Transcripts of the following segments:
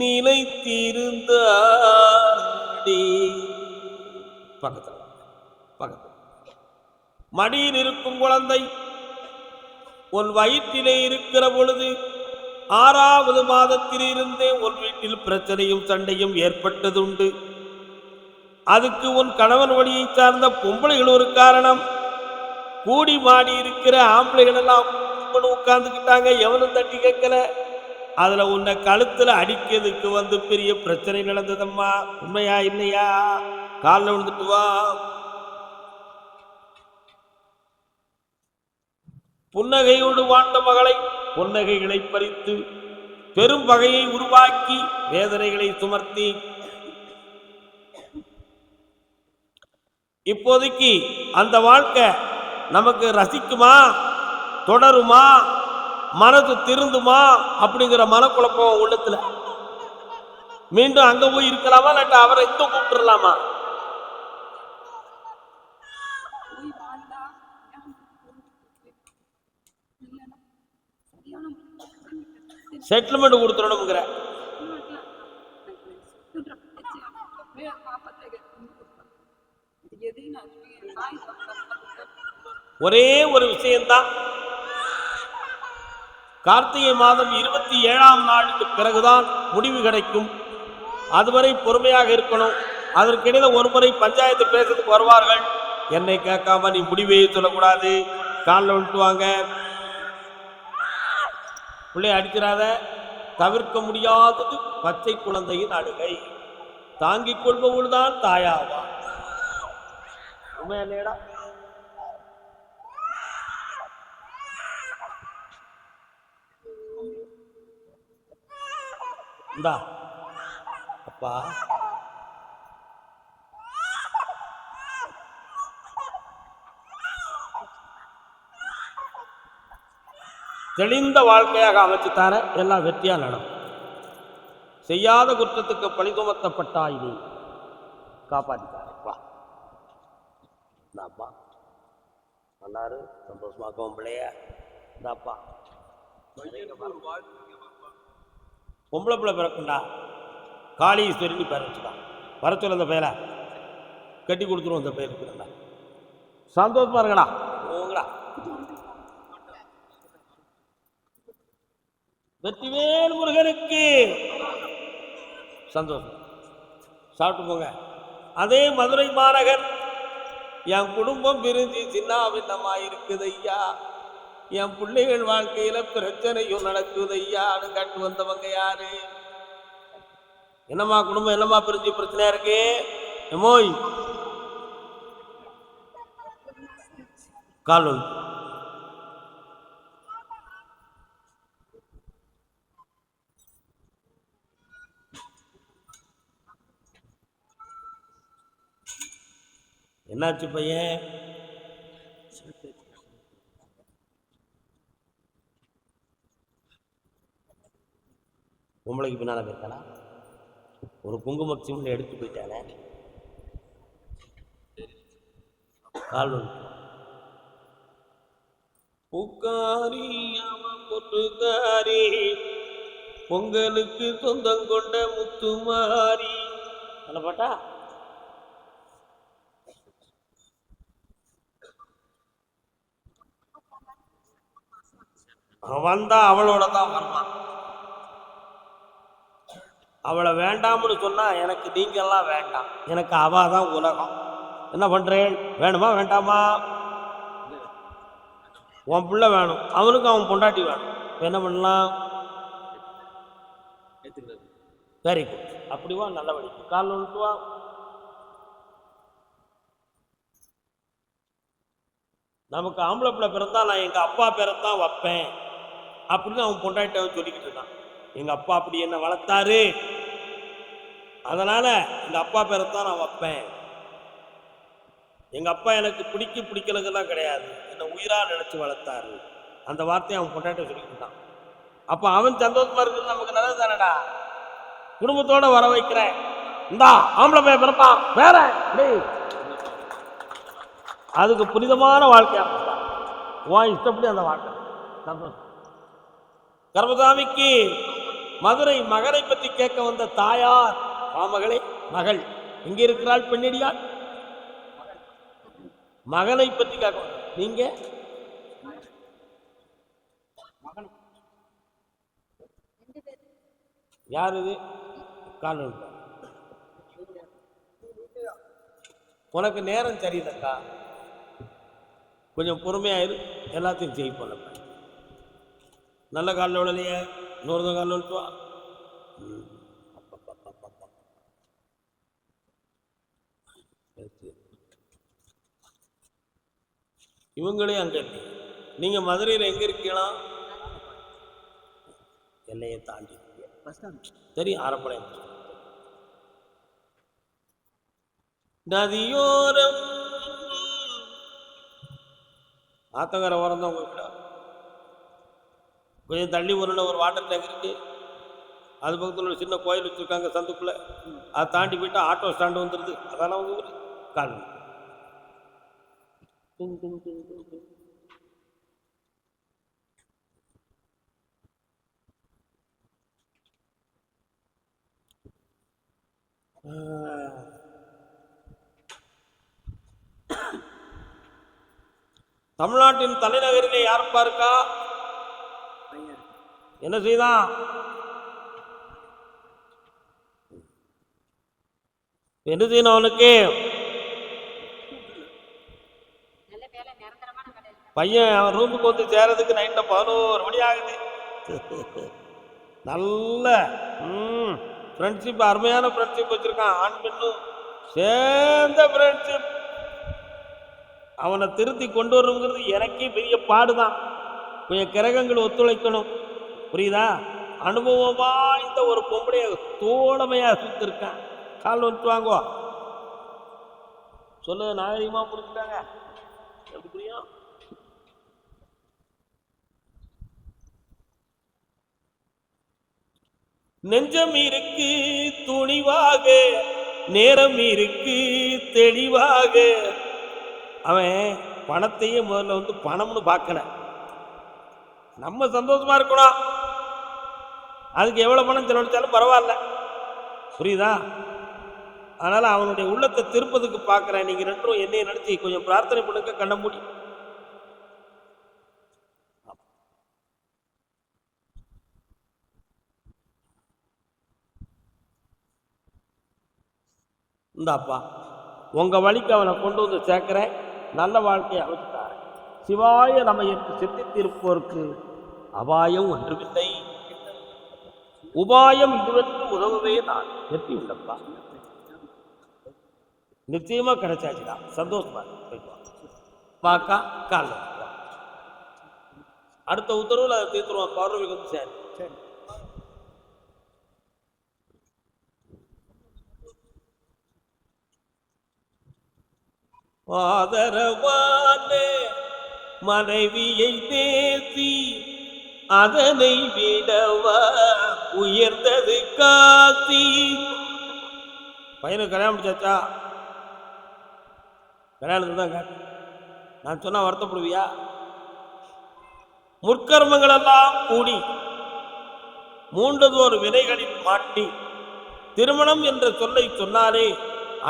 நிலைத்திருந்தாடி பக்கத்தில் பக்கத்தில் மடியில் இருக்கும் குழந்தை உன் வயிற்றிலே இருக்கிற பொழுது ஆறாவது மாதத்திலிருந்தே உன் வீட்டில் பிரச்சனையும் சண்டையும் ஏற்பட்டதுண்டு. அதுக்கு உன் கணவன் வழியை சார்ந்த பொம்பளைகள் ஒரு காரணம். கூடி மாடி இருக்கிற ஆம்பளைகள் எல்லாம் உட்காந்துக்கிட்டாங்க எவனும் தட்டி கேட்கல. அதுல உன்னை கழுத்தில் அடிக்கிறதுக்கு வந்து பெரிய பிரச்சனை நடந்ததம்மா. உண்மையா இல்லையா? காலில் விழுந்துட்டு வா. புன்னகையோடு வாழ்ந்த மகளை புன்னகைகளை பறித்து பெரும் வகையை உருவாக்கி வேதனைகளை சுமர்த்தி. இப்போதைக்கு அந்த வாழ்க்கை நமக்கு ரசிக்குமா? தொடருமா? மனது திருந்துமா அப்படிங்கிற மனக்குழப்பம் உள்ளத்துல. மீண்டும் அங்க போய் இருக்கலாமா இல்லாட்ட அவரை இங்க கூப்பிட்டுலாமா செட்டில்மெண்ட் கொடுத்துடணுங்கிற ஒரே ஒரு விஷயம்தான். கார்த்திகை மாதம் இருபத்தி ஏழாம் நாளுக்கு பிறகுதான் முடிவு கிடைக்கும். அதுவரை பொறுமையாக இருக்கணும். அதற்கிடையில ஒரு முறை பஞ்சாயத்து பேசுறதுக்கு வருவார்கள். என்னை கேட்காம நீ முடிவே சொல்லக்கூடாது. காலில் விட்டுவாங்க பிள்ளைய அடிக்கிறாத தவிர்க்க முடியாதது பச்சை குழந்தையின் அழுகை. தாங்கிக் கொள்பவள் தான் தாயாவா உண்மையா இந்தா. அப்பா. தெளிந்த வாழ்க்கையாக அமைச்சுத்தார எல்லாம் வெற்றியா நடக்கும். செய்யாத குற்றத்துக்கு பழி சுமத்தப்பட்டாய் நீ. காப்பாற்றிட்டாருப்பா இந்தாப்பா. நல்லாரு சந்தோஷமாக்கவும் பிள்ளைய. இந்தாப்பா. பொம்பளை பிள்ளை பிறக்குண்டா காளீஸ்வரின்னு பேர் வச்சுட்டான் வர சொல்ல அந்த பேரை கட்டி கொடுத்துருவோம் அந்த பேர் இருக்கிறண்டா சந்தோஷமா இருக்கடா. போங்கடா. வெற்றிவேல் முருகனுக்கு. சந்தோஷம். சாப்பிட்டு போங்க. அதே மதுரை மாநகர். என் குடும்பம் பிரிஞ்சு சின்ன பின்னமாக இருக்குது ஐயா. என் பிள்ளைகள் வாழ்க்கையில பிரச்சனையும் நடக்குது ஐயான்னு கட்டு வந்தவங்க யாரு? என்னம்மா குடும்பம் என்னம்மா பிரிஞ்சு பிரச்சனையா இருக்கு? எமோய் கால் என்னாச்சு பையன்? பொம்பளைக்கு பின்னால போயிருக்கானா? ஒரு குங்கும சிம்ல எடுத்து போயிட்டானே. கால் பூக்காரி பொட்டுக்காரி பொங்கலுக்கு சொந்தம் கொண்ட முத்துமாரி. நல்ல பாட்டா? வந்தா அவளோட தான் வருவான். அவளை வேண்டாம்னு சொன்னால் எனக்கு நீங்கள்லாம் வேண்டாம். எனக்கு அவள் தான் உலகம். என்ன பண்ணுறேன் வேணுமா? வேண்டாமா? உன் பிள்ளை வேணும். அவனுக்கு அவன் பொண்டாட்டி வேணும். என்ன பண்ணலாம்? வெரி குட் அப்படிவா நல்ல வழி கால் விட்டு வா. நமக்கு ஆம்பளை பிள்ளை பிறந்தா நான் எங்கள் அப்பா பிறந்தான் தான் வைப்பேன். அப்படின்னு அவன் பொண்டாட்டி அவன் சொல்லிக்கிட்டு இருக்கான் எங்கள் அப்பா அப்படி என்ன வளர்த்தாரு. அதனால் இந்த அப்பா பேரை தான் நான் வைப்பேன். எங்க அப்பா எனக்கு பிடிக்க பிடிக்கலங்கெல்லாம் கிடையாது. என்னை உயிராக நினச்சி வளர்த்தாரு. அந்த வார்த்தையை அவன் கொண்டாட்ட சொல்லிக்கிட்டான் அப்போ அவன் சந்தோஷமா இருக்கிறது நமக்கு நல்லது தானடா? குடும்பத்தோட வர வைக்கிறேன். இந்தா ஆம்பளை பையன் பிறப்பான் வேற. டேய். அதுக்கு புனிதமான வாழ்க்கையா வா இஷ்டப்படி அந்த வாழ்க்கை. சந்தோஷம். கர்மசாமிக்கு மதுரை மகனை பற்றி கேட்க வந்த தாயார் ஆமகளே மகள். எங்க இருக்கிறாள் பெண்ணடியாள்? மகனை பற்றி கேட்க நீங்க? யார் இது? காணொலி உனக்கு நேரம் சரியில்லைக்கா. கொஞ்சம் பொறுமையாயிரு எல்லாத்தையும் ஜெயிப்போம் நம்ம நல்ல காலில் விழலையே இன்னொரு காலில் விழுத்துவா வா ம். அப்பப்பப்பப்பப்ப. சரி, சரி. இவங்களே அங்கே இருக்கீங்க நீங்கள் மதுரையில் எங்கே இருக்கீங்களா? எல்லையை தாண்டி. தெரியும் ஆரப்படை நதியோரம். ஆத்தங்கரை ஓரம் தான் உங்க வீடா. கொஞ்சம் தள்ளி ஒரு ஒரு வாட்டர் டேங்க் இருக்கு. அது பக்கத்தில் ஒரு சின்ன கோயில் வச்சுருக்காங்க சந்துக்குள்ள. அதை தாண்டி போயிட்டா ஆட்டோ ஸ்டாண்டு வந்துடுது அதான உங்க ஊர் கால் டிங் டிங் டிங் டிங் டிங். தமிழ்நாட்டின் தலைநகரிலே யாருப்பா இருக்கா என்ன செய்தான் என்ன செய்யணும் அவனுக்கு? பையன் அவன் ரூமுக்கு வந்து சேரதுக்கு நைட்டில் பதினோரு மணி ஆகுது. நல்ல ம் ஃப்ரெண்ட்ஷிப் அருமையான ஃப்ரெண்ட்ஷிப் வச்சுருக்கான். ஆண் பெண்ணும் சேர்ந்த ஃப்ரெண்ட்ஷிப் அவனை திருத்தி கொண்டு வரணுங்கிறது எனக்கே பெரிய பாடுதான். கொஞ்சம் கிரகங்கள் ஒத்துழைக்கணும். புரியுதா? அனுபவமா இந்த ஒரு பொம்பளைய தோழமையா சுத்திருக்கான். கால் வந்துட்டு வாங்குவா சொன்னது நாகரிகமா புரிஞ்சுட்டாங்க எப்படி புரியும்? நெஞ்சம் இருக்கு துணிவாக நேரம் இருக்கு தெளிவாக. அவன் பணத்தையே முதல்ல வந்து பணம்னு பார்க்கல. நம்ம சந்தோஷமா இருக்கணும். அதுக்கு எவ்வளோ பணம் செலவழித்தாலும் பரவாயில்ல. புரியுதா? அதனால் அவனுடைய உள்ளத்தை திருப்பதுக்கு பார்க்குறேன். நீங்கள் ரெண்டும் என்னையை நினச்சி கொஞ்சம் பிரார்த்தனை பண்ணுங்க கண்ண முடியும் இந்தாப்பா உங்க வழிக்கு அவனை கொண்டு வந்து சேர்க்குறேன். நல்ல வாழ்க்கையை அமைச்சுட்டாரேன் சிவாய நம்ம என்று சித்தித்திருப்போருக்கு அபாயம் ஒன்றுமில்லை. உபாயம் இதுவென்று உதவுவே நான். வெற்றி உள்ளப்பா? நிச்சயமா கிடைச்சாச்சுடா. சந்தோஷமா இரு. போயிட்டு கால அடுத்த உத்தரவில் அதை தீர்த்துருவான் பௌர்ணமிக்கு வந்து சரி சரி ஆதரவான மனைவியை தேசி அதனை விடவா உயர்ந்தது காசி. பையனுக்கு கல்யாணம் முடிச்சாச்சா? கல்யாணத்துக்கு தான் காட்டு நான் சொன்னா வருத்தப்படுவியா? முற்கர்மங்கள் எல்லாம் கூடி மூன்றதோர் வினைகளில் மாட்டி திருமணம் என்ற சொல்லை சொன்னாலே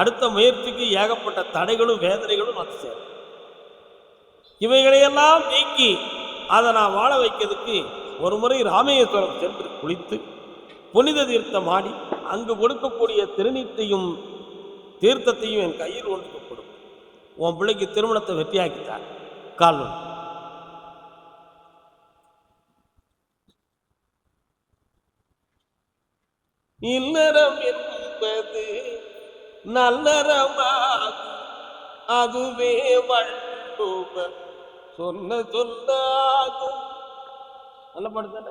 அடுத்த முயற்சிக்கு ஏகப்பட்ட தடைகளும் வேதனைகளும் வந்து சேரும். இவைகளையெல்லாம் நீக்கி அதை நான் வாழ வைக்கிறதுக்கு ஒரு முறை ராமேஸ்வரம் சென்று குளித்து புனித தீர்த்தம் ஆடி அங்கு கொடுக்கக்கூடிய திருநீட்டையும் தீர்த்தத்தையும் என் கையில் ஒன்றுக்கு கொடு. உன் பிள்ளைக்கு திருமணத்தை வெற்றியாக்கித்தார். கால் இல்லறம் என்பது நல்லறமாகும். அதுவே வள்ளுவ சொன்ன சொல்லாகும். நல்ல படுத்தல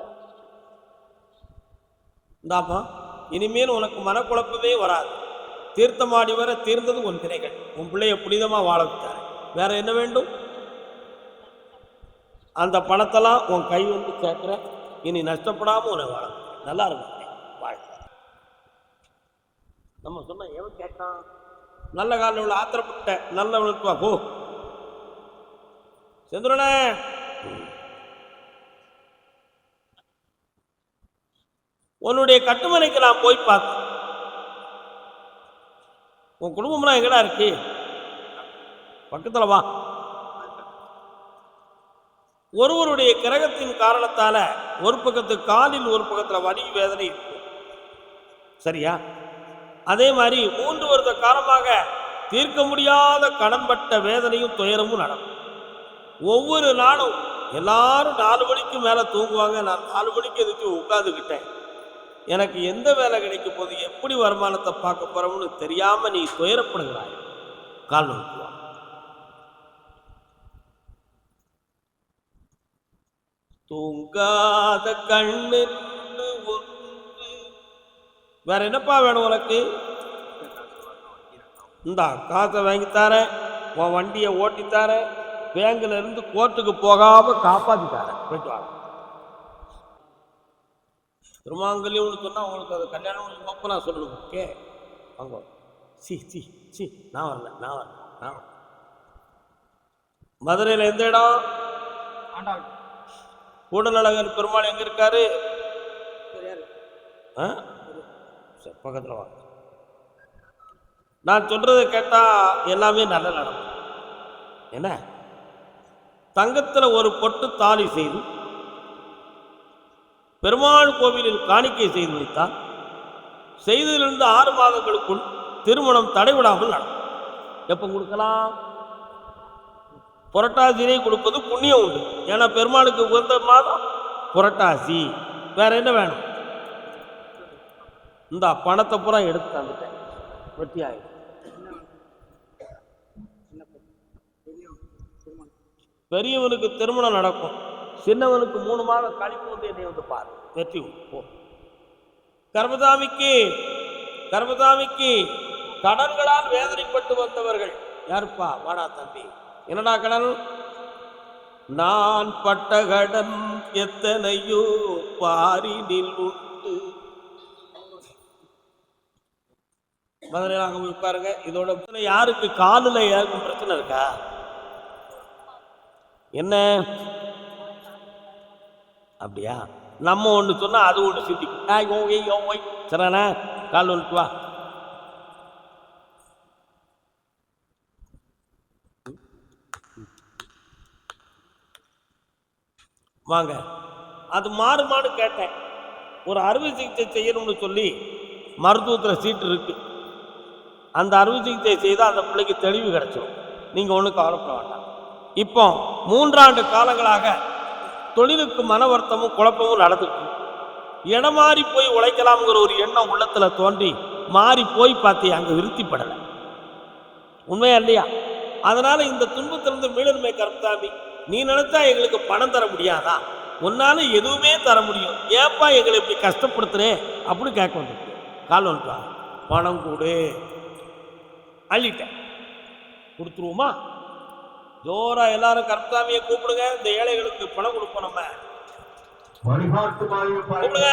இந்தாப்பா இனிமேல் உனக்கு மனக்குழப்பமே வராது. தீர்த்தமாடி வர தீர்ந்தது உன் திரைகள் உன் பிள்ளைய புனிதமா வாழ வச்சாரு வேற என்ன வேண்டும்? அந்த பணத்தெல்லாம் உன் கை வந்து சேர்க்கிற இனி நஷ்டப்படாமல் உன்னை வாழ நல்லா இருக்கும். நம்ம சொன்ன எவன் கேட்டான் நல்ல காலில் உள்ள ஆத்திரப்பட்ட நல்லவனுக்கு வா போ. செந்துருனே. உன்னுடைய கட்டுமனைக்கு நான் போய் பார்த்தேன் உன் குடும்பம்லாம் எங்கடா இருக்கு? பக்கத்தில் வா. ஒருவருடைய கிரகத்தின் காரணத்தால ஒரு பக்கத்து காலில் ஒரு பக்கத்தில் வலி வேதனை இருக்கும் சரியா? அதே மாதிரி மூன்று வருட காலமாக தீர்க்க முடியாத கடன்பட்ட வேதனையும் துயரமும் நடக்கும். ஒவ்வொரு நாளும் எல்லாரும் நாலு மணிக்கு மேலே தூங்குவாங்க. நான் நாலு மணிக்கு எதுக்கு உட்காந்துக்கிட்டேன் எனக்கு எந்த வேலை கிடைக்க போது எப்படி வருமானத்தை பார்க்க போறோம்னு தெரியாம நீ துயரப்படுகிறாய். கால் நோக்குவா தூங்காத கண்ணு வேற என்னப்பா வேணும் உனக்கு? இந்தா காசை வாங்கி தரேன். உன் வண்டியை ஓட்டி தரேன். பேங்க்ல இருந்து கோர்ட்டுக்கு போகாம காப்பாத்தி தரேன். போயிட்டு வாங்க. திருமாங்கல்யம்னு சொன்னா உங்களுக்கு அது கல்யாணம் நான் சொல்லணும் ஓகே? வாங்க. சி சி சி. நான் வரல நான் வரல நான் மதுரையில் எந்த இடம்? ஆண்டாள். கூடலழகர் பெருமாள் எங்க இருக்காரு? ஆ? சரி பக்கத்தில் வாங்க. நான் சொல்கிறது கேட்டால் எல்லாமே நல்ல நடக்கும். என்ன? தங்கத்தில் ஒரு பொட்டு தாலி செய்து பெருமாள் கோவிலில் காணிக்கை செய்து வைத்தால் செய்ததிலிருந்து ஆறு மாதங்களுக்குள் திருமணம் தடைவிடாமல் நடக்கும். எப்போ கொடுக்கலாம்? புரட்டாசினை கொடுப்பது புண்ணியம் உண்டு. ஏன்னா பெருமாளுக்கு உகந்த மாதம் புரட்டாசி. வேற என்ன வேணும்? இந்த பணத்தை பூரா எடுத்து தந்துட்டேன். வெட்டி ஆயிடும். பெரியவனுக்கு திருமணம் நடக்கும். சின்னவனுக்கு மூணு மாதம் கழிப்பு நீ வந்து பாரு. வெற்றி போ. கர்மதாமிக்கு கர்மதாமிக்கு கடன்களால் வேதனைப்பட்டு வந்தவர்கள். யாருப்பா? வாடா தம்பி. என்னடா கடன்? நான் பட்ட கடன் எத்தனையோ பாரினில் உண்டு. மதுரையில் அங்கே போய் உட்காருங்க. இதோட யாருக்கு? காலில் யாருக்கும் பிரச்சனை இருக்கா? என்ன? அப்படியா? நம்ம ஒன்று சொன்னால் அது ஒன்று சிந்திக்கும் ஆய் ஓ ஏய் ஓ ஓய். சரிண்ணா கால் வந்துட்டு வா. வாங்க. அது மாறுமான்னு கேட்டேன். ஒரு அறுவை சிகிச்சை செய்யணும்னு சொல்லி மருத்துவத்தில் சீட்டு இருக்கு. அந்த அறுவை சிகிச்சை செய்தால் அந்த பிள்ளைக்கு தெளிவு கிடைச்சிடும் நீங்கள் ஒன்றும் கவலைப்பட வேண்டாம். இப்போ மூன்றாண்டு காலங்களாக தொழிலுக்கு மன வருத்தமும் குழப்பமும் நடந்துக்கும் இடம் மாறி போய் உழைக்கலாம்ங்கிற ஒரு எண்ணம் உள்ளத்தில் தோன்றி மாறி போய் பார்த்தே அங்கே விருத்திப்படலை. உண்மையா இல்லையா? அதனால் இந்த துன்பத்திலிருந்து மீளன்மை கருத்தாமி நீ நினைச்சா எங்களுக்கு பணம் தர முடியாதா? உன்னால எதுவுமே தர முடியும். ஏப்பா எங்களை இப்படி கஷ்டப்படுத்துறே? அப்படின்னு கேட்க வந்துருக்கு கால் வந்துட்டா பணம் கொடு. அள்ளிட்டேன். கொடுத்துருவோமா? ஜோரா எல்லாரும் கருத்தாமியை கூப்பிடுங்க. இந்த ஏழைகளுக்கு பணம் கொடுப்போம் நம்ம. கூப்பிடுங்க.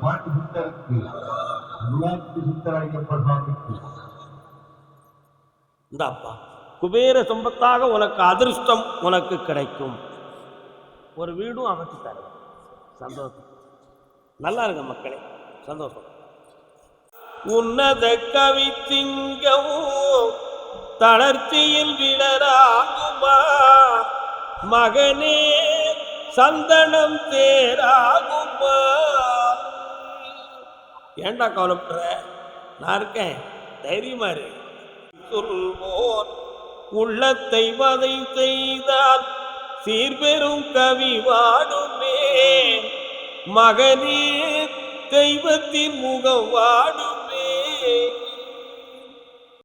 பாட்டு சித்தருக்கு. இந்தாப்பா குபேர சம்பத்தாக உனக்கு அதிர்ஷ்டம் உனக்கு கிடைக்கும். ஒரு வீடும் அமைச்சு தரேன். சந்தோஷம். நல்லா இருங்க மக்களே. சந்தோஷம். உன்னத கவி திங்கவும் தளர்ச்சியில் விடராகுமா மகனே சந்தனம் தேராகுமா? ஏண்டா கவலைப்படுற? நான் இருக்கேன். தைரியமா இரு. சொல்வோர் உள்ளத்தை வதை செய்தால் சீர்பெரும் கவி வாடுமே. மகனே தெய்வத்தின் முகம் வாடுமே.